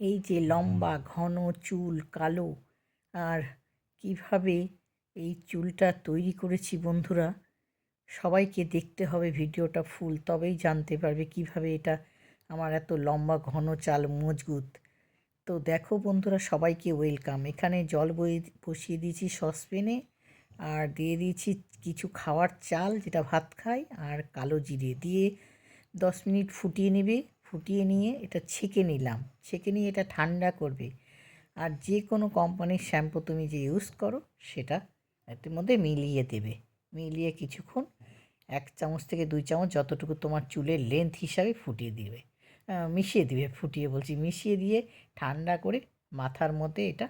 এই যে লম্বা, ঘন চুল, কালো, আর কীভাবে এই চুলটা তৈরি করেছি বন্ধুরা, সবাইকে দেখতে হবে ভিডিওটা ফুল, তবেই জানতে পারবে কীভাবে এটা আমার এত লম্বা, ঘন চাল মজবুত। তো দেখো বন্ধুরা, সবাইকে ওয়েলকাম। এখানে জল বসিয়ে দিয়েছি সসপেনে আর দিয়ে দিয়েছি কিছু খাওয়ার চাল, যেটা ভাত খাই, আর কালো জিরে। দিয়ে দশ মিনিট ফুটিয়ে নেবে। ফুটিয়ে নিয়ে এটা ছেঁকে নিলাম। ছেঁকে নিয়ে এটা ঠান্ডা করবে। আর যে কোনো কোম্পানির শ্যাম্পু তুমি যে ইউজ করো, সেটা এর মধ্যে মিলিয়ে দেবে। মিলিয়ে কিছুক্ষণ এক চামচ থেকে দুই চামচ যতটুকু তোমার চুলের লেন্থ হিসাবে ফুটিয়ে দিবে। মিশিয়ে দিবে, ফুটিয়ে বলছি, মিশিয়ে দিয়ে ঠান্ডা করে মাথার মধ্যে এটা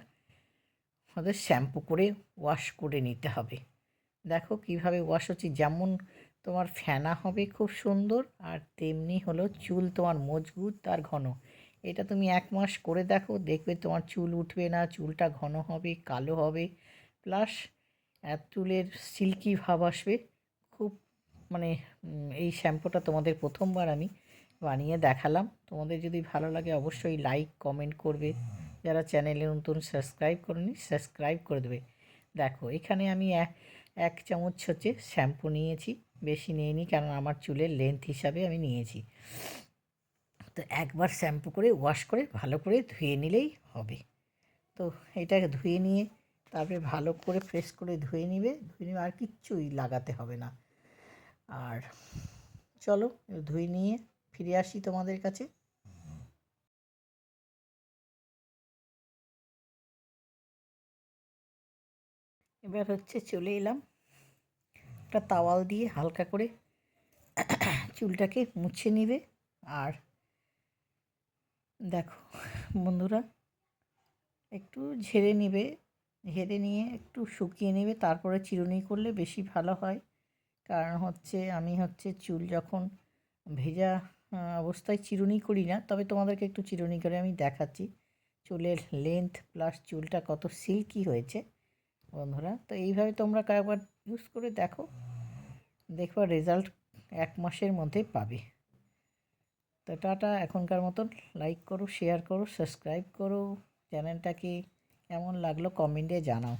আমাদের শ্যাম্পু করে ওয়াশ করে নিতে হবে। দেখো কীভাবে ওয়াশ হচ্ছে, যেমন তোমার ফেনা হবে খুব সুন্দর, আর তেমনি হলো চুল তোমার মজবুত আর ঘন। এটা তুমি এক মাস করে দেখো, দেখবে তোমার চুল উঠবে না, চুলটা ঘন হবে, কালো হবে। প্লাস চুলের সিল্কি ভাব আসবে। খুব মানে এই শ্যাম্পুটা তোমাদের প্রথমবার আমি বানিয়ে দেখালাম। তোমাদের যদি ভালো লাগে অবশ্যই লাইক কমেন্ট করবে। যারা চ্যানেলে নতুন সাবস্ক্রাইব করেনি সাবস্ক্রাইব করে দেবে। দেখো, এখানে আমি এক এক চামচ হচ্ছে শ্যাম্পু নিয়েছি, বেশি নিইনি কারণ আমার চুলের লেন্থ হিসাবে আমি নিয়েছি। তো একবার শ্যাম্পু করে ওয়াশ করে ভালো করে ধুয়ে নিলেই হবে। তো এটাকে ধুয়ে নিয়ে তারপরে ভালো করে ফ্রেশ করে ধুয়ে নিবে ধুয়ে নিবে আর কিচ্ছুই লাগাতে হবে না। আর চলো, ধুয়ে নিয়ে ফিরে আসি তোমাদের কাছে। এবার হচ্ছে চলে এলাম। একটা তাওয়াল দিয়ে হালকা করে চুলটাকে মুছে নিবে। আর দেখো বন্ধুরা, একটু ঝেড়ে নিবে, ঝেড়ে নিয়ে একটু শুকিয়ে নেবে, তারপরে চিরুনি করলে বেশি ভালো হয়। কারণ হচ্ছে আমি হচ্ছে চুল যখন ভেজা অবস্থায় চিরুনি করি না, তবে তোমাদেরকে একটু চিরুনি করে আমি দেখাচ্ছি। চুলের লেন্থ প্লাস চুলটা কত সিল্কি হয়েছে। বন্ধুরা, তো এইভাবে তোমরা কয়েকবার ইউজ করে দেখো। দেখবা রেজাল্ট এক মাসের মধ্যে পাবে। তো টাটা, এখনকার মতন লাইক করো শেয়ার করো সাবস্ক্রাইব করো, চ্যানেলটাকে কেমন লাগল কমেন্টে জানাও।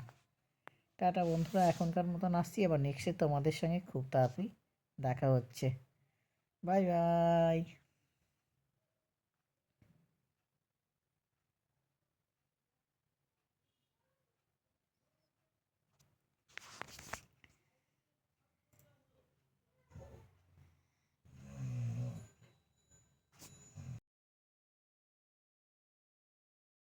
টাটা বন্ধুরা, এখনকার মতন আসছি আবার নেক্সটে তোমাদের সঙ্গে খুব তাড়াতাড়ি দেখা হচ্ছে। Bye bye